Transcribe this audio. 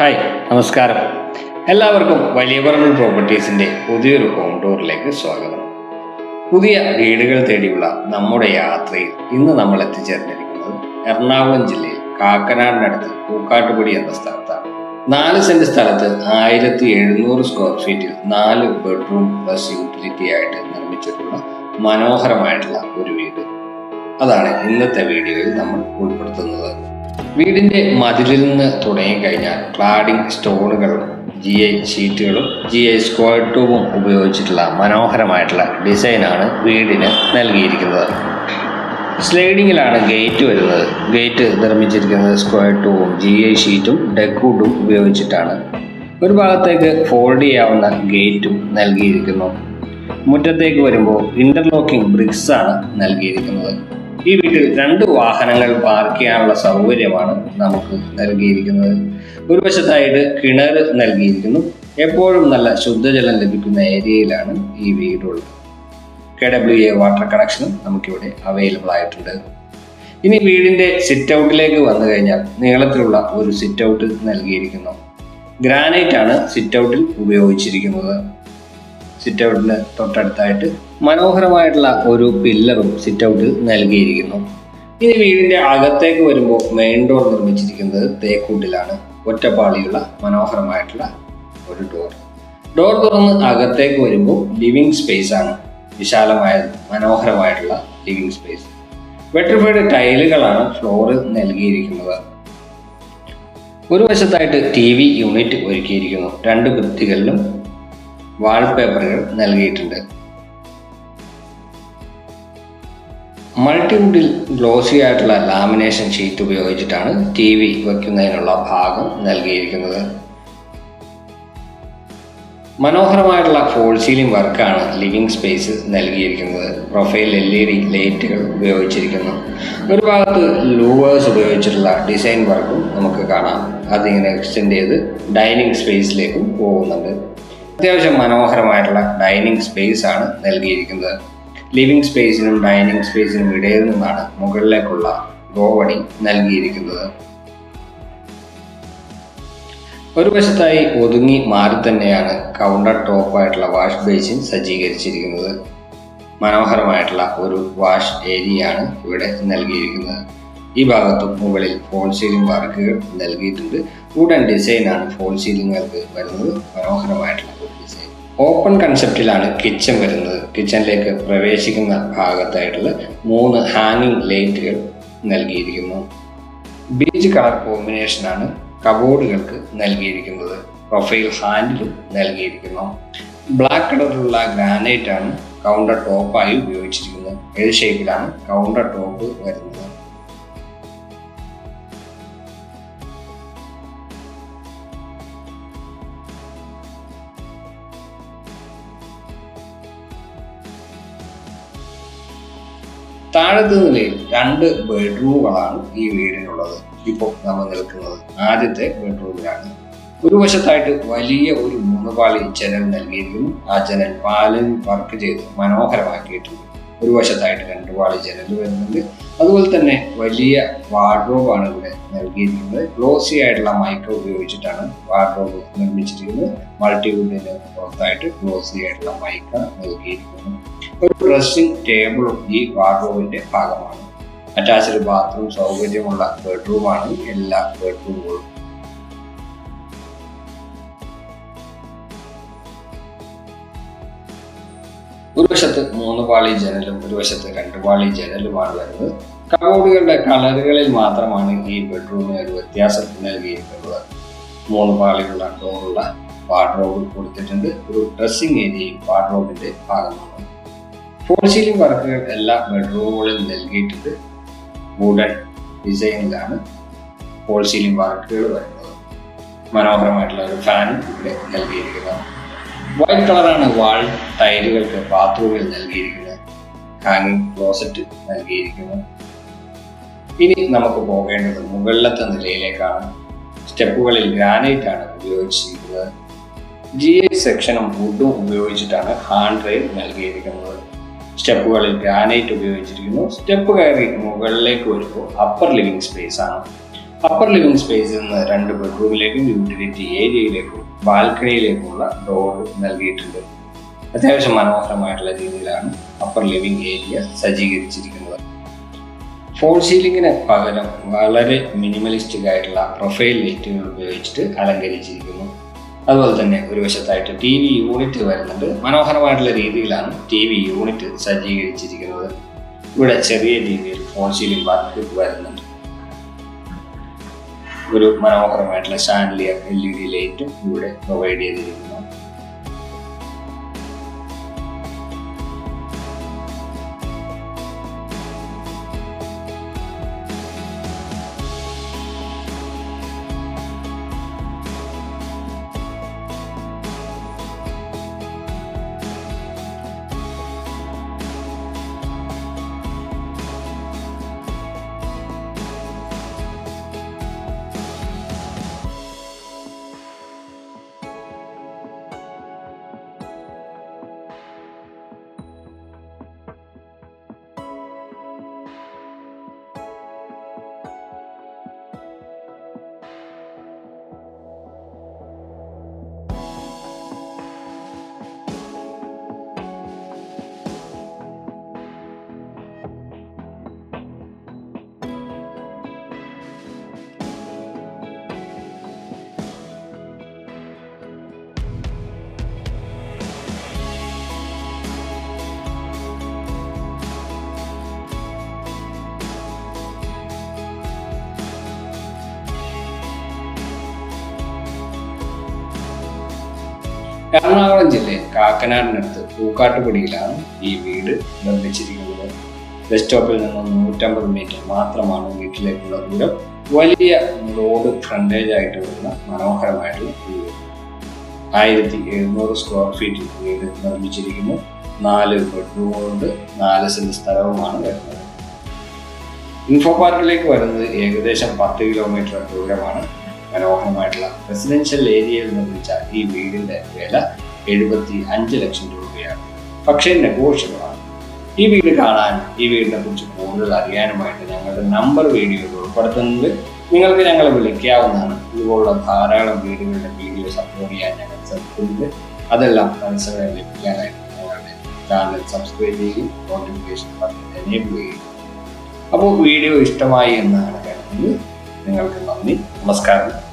Hi നമസ്കാരം. എല്ലാവർക്കും വലിയ പറമ്പിൽ പ്രോപ്പർട്ടീസിന്റെ പുതിയൊരു ഹോം ടൂറിലേക്ക് സ്വാഗതം. പുതിയ വീടുകൾ തേടിയുള്ള നമ്മുടെ യാത്രയിൽ ഇന്ന് നമ്മൾ എത്തിച്ചേർന്നിരിക്കുന്നത് എറണാകുളം ജില്ലയിൽ കാക്കനാടിനടുത്ത് പൂക്കാട്ടുപടി എന്ന സ്ഥലത്താണ്. നാല് സെന്റ് സ്ഥലത്ത് ആയിരത്തി എഴുന്നൂറ് സ്ക്വയർ ഫീറ്റിൽ നാല് ബെഡ്റൂം പ്ലസ് യൂട്ടിലിറ്റി ആയിട്ട് നിർമ്മിച്ചിട്ടുള്ള മനോഹരമായിട്ടുള്ള ഒരു വീട്. അതാണ് ഇന്നത്തെ വീഡിയോയിൽ നമ്മൾ ഉൾപ്പെടുത്തുന്നത്. വീടിന്റെ മതിലിൽ നിന്ന് തുടങ്ങിക്കഴിഞ്ഞാൽ ക്ലാഡിംഗ് സ്റ്റോണുകളും ജി ഐ ഷീറ്റുകളും ജി ഐ സ്ക്വയർ ട്യൂബും ഉപയോഗിച്ചിട്ടുള്ള മനോഹരമായിട്ടുള്ള ഡിസൈനാണ് വീടിന് നൽകിയിരിക്കുന്നത്. സ്ലൈഡിങ്ങിലാണ് ഗേറ്റ് വരുന്നത്. ഗേറ്റ് നിർമ്മിച്ചിരിക്കുന്നത് സ്ക്വയർ ട്യൂബും ജി ഐ ഷീറ്റും ഡെക്വുഡും ഉപയോഗിച്ചിട്ടാണ്. ഒരു ഭാഗത്തേക്ക് ഫോൾഡ് ചെയ്യാവുന്ന ഗേറ്റും നൽകിയിരിക്കുന്നു. മുറ്റത്തേക്ക് വരുമ്പോൾ ഇന്റർലോക്കിംഗ് ബ്രിക്സാണ് നൽകിയിരിക്കുന്നത്. ഈ വീട്ടിൽ രണ്ട് വാഹനങ്ങൾ പാർക്ക് ചെയ്യാനുള്ള സൗകര്യമാണ് നമുക്ക് നൽകിയിരിക്കുന്നത്. ഒരു വശത്തായിട്ട് കിണർ നൽകിയിരിക്കുന്നു. എപ്പോഴും നല്ല ശുദ്ധജലം ലഭിക്കുന്ന ഏരിയയിലാണ് ഈ വീടുള്ളത്. കെ ഡബ്ല്യു എ വാട്ടർ കണക്ഷനും നമുക്കിവിടെ അവൈലബിൾ ആയിട്ടുണ്ട്. ഇനി വീടിന്റെ സിറ്റ് ഔട്ടിലേക്ക് വന്നു കഴിഞ്ഞാൽ നീളത്തിലുള്ള ഒരു സിറ്റ് ഔട്ട് നൽകിയിരിക്കുന്നു. ഗ്രാനൈറ്റ് ആണ് സിറ്റ് ഔട്ടിൽ ഉപയോഗിച്ചിരിക്കുന്നത്. സിറ്റ് ഔട്ടിന് തൊട്ടടുത്തായിട്ട് മനോഹരമായിട്ടുള്ള ഒരു പില്ലറും സിറ്റ് നൽകിയിരിക്കുന്നു. ഇനി വീടിന്റെ അകത്തേക്ക് വരുമ്പോൾ മെയിൻ ഡോർ നിർമ്മിച്ചിരിക്കുന്നത് തേക്കൂട്ടിലാണ്. ഒറ്റപ്പാളിയുള്ള മനോഹരമായിട്ടുള്ള ഒരു ഡോർ ഡോർ തുറന്ന് അകത്തേക്ക് വരുമ്പോൾ ലിവിംഗ് സ്പേസ് ആണ്. വിശാലമായ മനോഹരമായിട്ടുള്ള ലിവിംഗ് സ്പേസ് വെട്രിഫൈഡ് ടൈലുകളാണ് ഫ്ലോറിൽ നൽകിയിരിക്കുന്നത്. ഒരു വശത്തായിട്ട് ടി വി യൂണിറ്റ് ഒരുക്കിയിരിക്കുന്നു. രണ്ട് ഭിത്തികളിലും വാൾപേപ്പറുകൾ നൽകിയിട്ടുണ്ട്. മൾട്ടിവുഡിൽ ഗ്ലോസി ആയിട്ടുള്ള ലാമിനേഷൻ ഷീറ്റ് ഉപയോഗിച്ചിട്ടാണ് ടി വി വയ്ക്കുന്നതിനുള്ള ഭാഗം നൽകിയിരിക്കുന്നത്. മനോഹരമായിട്ടുള്ള ഫോൾ സീലിംഗ് വർക്കാണ് ലിവിംഗ് സ്പേസ് നൽകിയിരിക്കുന്നത്. പ്രൊഫൈൽ എൽ ഇ ഡി ലൈറ്റുകൾ ഉപയോഗിച്ചിരിക്കുന്നു. ഒരു ഭാഗത്ത് ലൂവേഴ്സ് ഉപയോഗിച്ചിട്ടുള്ള ഡിസൈൻ വർക്കും നമുക്ക് കാണാം. അതിങ്ങനെ എക്സ്റ്റെൻഡ് ചെയ്ത് ഡൈനിങ് സ്പേസിലേക്കും പോകുന്നുണ്ട്. അത്യാവശ്യം മനോഹരമായിട്ടുള്ള ഡൈനിങ് സ്പേസ് ആണ് നൽകിയിരിക്കുന്നത്. ലിവിംഗ് സ്പേസിനും ഡൈനിങ് സ്പേസിനും ഇടയിൽ നിന്നാണ് മുകളിലേക്കുള്ള ഗോവണി നൽകിയിരിക്കുന്നത്. ഒരു വശത്തായി ഒതുങ്ങി മാറി തന്നെയാണ് കൗണ്ടർ ടോപ്പായിട്ടുള്ള വാഷ് ബേസിൻ സജ്ജീകരിച്ചിരിക്കുന്നത്. മനോഹരമായിട്ടുള്ള ഒരു വാഷ് ഏരിയയാണ് ഇവിടെ നൽകിയിരിക്കുന്നത്. ഈ ഭാഗത്തും മുകളിൽ ഫോൾ സീലിംഗ് വർക്കുകൾ നൽകിയിട്ടുണ്ട്. വുഡൻ ഡിസൈനാണ് ഫോൾ സീലിങ്ങുകൾക്ക് വരുന്നത്. മനോഹരമായിട്ടുള്ള ഓപ്പൺ കൺസെപ്റ്റിലാണ് കിച്ചൺ വരുന്നത്. കിച്ചണിലേക്ക് പ്രവേശിക്കുന്ന ഭാഗത്തായിട്ടുള്ള മൂന്ന് ഹാങ്ങിങ് ലൈറ്റുകൾ നൽകിയിരിക്കുന്നു. ബീച്ച് കളർ കോമ്പിനേഷനാണ് കബോർഡുകൾക്ക് നൽകിയിരിക്കുന്നത്. പ്രൊഫൈൽ ഹാൻഡിലും നൽകിയിരിക്കുന്നു. ബ്ലാക്ക് കളറിലുള്ള ഗ്രാനൈറ്റ് ആണ് കൗണ്ടർ ടോപ്പായി ഉപയോഗിച്ചിരിക്കുന്നത്. ഏത് ഷേപ്പിലാണ് കൗണ്ടർ ടോപ്പ് വരുന്നത്. താഴത്തെ നിലയിൽ രണ്ട് ബെഡ്റൂമുകളാണ് ഈ വീടിനുള്ളത്. ഇപ്പോൾ നമ്മൾ നിൽക്കുന്നത് ആദ്യത്തെ ബെഡ്റൂമിലാണ് ഒരു വശത്തായിട്ട് വലിയ ഒരു മൂന്നുപാളി ജനൽ നൽകിയിരിക്കുന്നു. ആ ജനൽ പാലിൽ വർക്ക് ചെയ്ത് മനോഹരമാക്കിയിട്ടുണ്ട്. ഒരു വശത്തായിട്ട് രണ്ട് പാളി ജനൽ വരുന്നുണ്ട്. അതുപോലെ തന്നെ വലിയ വാർഡ്രോബാണ് ഇവിടെ നൽകിയിരിക്കുന്നത്. ഗ്ലോസി ആയിട്ടുള്ള മൈക്ക ഉപയോഗിച്ചിട്ടാണ് വാർഡ്രോബ് നിർമ്മിച്ചിരിക്കുന്നത്. മൾട്ടിവുഡിന് പുറത്തായിട്ട് ഗ്ലോസി ആയിട്ടുള്ള മൈക്ക നൽകിയിരിക്കുന്നു. ഒരു ഡ്രസ്സിംഗ് ടേബിളും ഈ വാർഡ്രോബിന്റെ ഭാഗമാണ്. അറ്റാച്ച്ഡ് ബാത്റൂം സൗകര്യമുള്ള ബെഡ്റൂമാണ് എല്ലാ ബെഡ്റൂമുകളും ഒരു വശത്ത് മൂന്ന് പാളി ജനലും ഒരു വശത്ത് രണ്ട് പാളി ജനലുമാണ് വരുന്നത്. കബോർഡുകളുടെ കളറുകളിൽ മാത്രമാണ് ഈ ബെഡ്റൂമിന് ഒരു വ്യത്യാസം നൽകിയിട്ടുള്ളത്. മൂന്ന് പാളിയുള്ള ഡോറുള്ള വാർഡ്രോബ് കൊടുത്തിട്ടുണ്ട്. ഒരു ഡ്രസ്സിംഗ് ഏരിയയും വാർഡ്രോബിന്റെ ഭാഗമാണ്. ഫോൾ സീലിംഗ് വർക്കുകൾ. എല്ലാ ബെഡ്റൂമുകളിലും നൽകിയിട്ടുണ്ട്. വുഡൻ ഡിസൈനിലാണ് ഫോൾ സീലിംഗ് വർക്കുകൾ വരുന്നത്. മനോഹരമായിട്ടുള്ള ഒരു ഫാൻ ഇവിടെ നൽകിയിരിക്കുന്നത്. വൈറ്റ് കളറാണ് വാൾ ടൈലുകൾക്ക് ബാത്റൂമിൽ നൽകിയിരിക്കുന്നത്. ഹാങ്ങിങ് ക്ലോസറ്റ് നൽകിയിരിക്കുന്നു. ഇനി നമുക്ക് പോകേണ്ടത് മുകളിലത്തെ നിലയിലേക്കാണ്. സ്റ്റെപ്പുകളിൽ ഗ്രാനൈറ്റ് ആണ് ഉപയോഗിച്ചിരിക്കുന്നത്. ജി ഐ സെക്ഷനും വുഡും ഉപയോഗിച്ചിട്ടാണ് ഹാൻഡ് റെയിൽ നൽകിയിരിക്കുന്നത്. സ്റ്റെപ്പുകളിൽ ഗ്രാനൈറ്റ് ഉപയോഗിച്ചിരിക്കുന്നു. സ്റ്റെപ്പ് കയറി മുകളിലേക്ക് വരുമ്പോൾ അപ്പർ ലിവിംഗ് സ്പേസ് ആണ്. അപ്പർ ലിവിംഗ് സ്പേസിൽ നിന്ന് രണ്ട് ബെഡ്റൂമിലേക്കും യൂട്ടിലിറ്റി ഏരിയയിലേക്കും ബാൽക്കണിയിലേക്കുമുള്ള ഡോർ നൽകിയിട്ടുണ്ട്. അത്യാവശ്യം മനോഹരമായിട്ടുള്ള രീതിയിലാണ് അപ്പർ ലിവിംഗ് ഏരിയ സജ്ജീകരിച്ചിരിക്കുന്നത്. ഫോൾ സീലിംഗിന് പകരം വളരെ മിനിമലിസ്റ്റിക് ആയിട്ടുള്ള പ്രൊഫൈൽ ലൈറ്റുകൾ ഉപയോഗിച്ചിട്ട് അലങ്കരിച്ചിരിക്കുന്നു. അതുപോലെ തന്നെ ഒരു വശത്തായിട്ട് ടി വി യൂണിറ്റ് വരുന്നുണ്ട്. മനോഹരമായിട്ടുള്ള രീതിയിലാണ് ടി വി യൂണിറ്റ് സജ്ജീകരിച്ചിരിക്കുന്നത്. ഇവിടെ ചെറിയ രീതിയിൽ ഫോൺ സീലിംഗ് വർക്ക് വരുന്നുണ്ട്. ഒരു മനോഹരമായിട്ടുള്ള ഷാൻലിയർ എൽ ഇ ഡി ലൈറ്റും ഇവിടെ പ്രൊവൈഡ് ചെയ്തിരിക്കുന്നു. എറണാകുളം ജില്ലയിൽ കാക്കനാടിനടുത്ത് പൂക്കാട്ടുപടിയിലാണ് ഈ വീട് നിർമ്മിച്ചിരിക്കുന്നത്. ബസ് സ്റ്റോപ്പിൽ നിന്നും നൂറ്റമ്പത് മീറ്റർ മാത്രമാണ് വീട്ടിലേക്കുള്ള ദൂരം. വലിയ റോഡ് ഫ്രണ്ടേജ് ആയിട്ട് വരുന്ന മനോഹരമായിട്ടുള്ള വീട്. ആയിരത്തി എഴുന്നൂറ് സ്ക്വയർ ഫീറ്റ് വീട് നിർമ്മിച്ചിരിക്കുന്നു. നാല് ബെഡ്റൂമുണ്ട് നാല് സെന്റ് സ്ഥലവുമാണ് വരുന്നത്. ഇൻഫോ പാർക്കിലേക്ക് വരുന്നത് ഏകദേശം പത്ത് കിലോമീറ്റർ ദൂരമാണ്. മനോഹരമായിട്ടുള്ള റെസിഡൻഷ്യൽ ഏരിയയിൽ നിർമ്മിച്ച ഈ വീടിന്റെ വില എഴുപത്തി അഞ്ച് ലക്ഷം രൂപയാണ്. പക്ഷേ നെഗോഷ്യബിളാണ് ഈ വീട് കാണാൻ ഈ വീടിനെ കുറിച്ച് കൂടുതൽ അറിയാനുമായിട്ട് ഞങ്ങളുടെ നമ്പർ വീഡിയോയിൽ ഉൾപ്പെടുത്തുന്നത് നിങ്ങൾക്ക് ഞങ്ങളെ വിളിക്കാവുന്നതാണ്. ഇതുപോലുള്ള ധാരാളം വീടുകളുടെ വീഡിയോസ് അപ്ലോഡ് ചെയ്യാൻ ഞങ്ങൾ ശ്രമിക്കുന്നുണ്ട്. അതെല്ലാം മനസ്സിലായി ലഭിക്കാനായിട്ട് ഞങ്ങളുടെ ചാനൽ സബ്സ്ക്രൈബ് ചെയ്യുകയും നോട്ടിഫിക്കേഷൻ ബട്ടൺ എനേബിൾ ചെയ്യുകയും അപ്പോൾ വീഡിയോ ഇഷ്ടമായി എന്നാണ് കരുതുന്നത്. നിങ്ങൾക്ക് നന്ദി. നമസ്കാരം.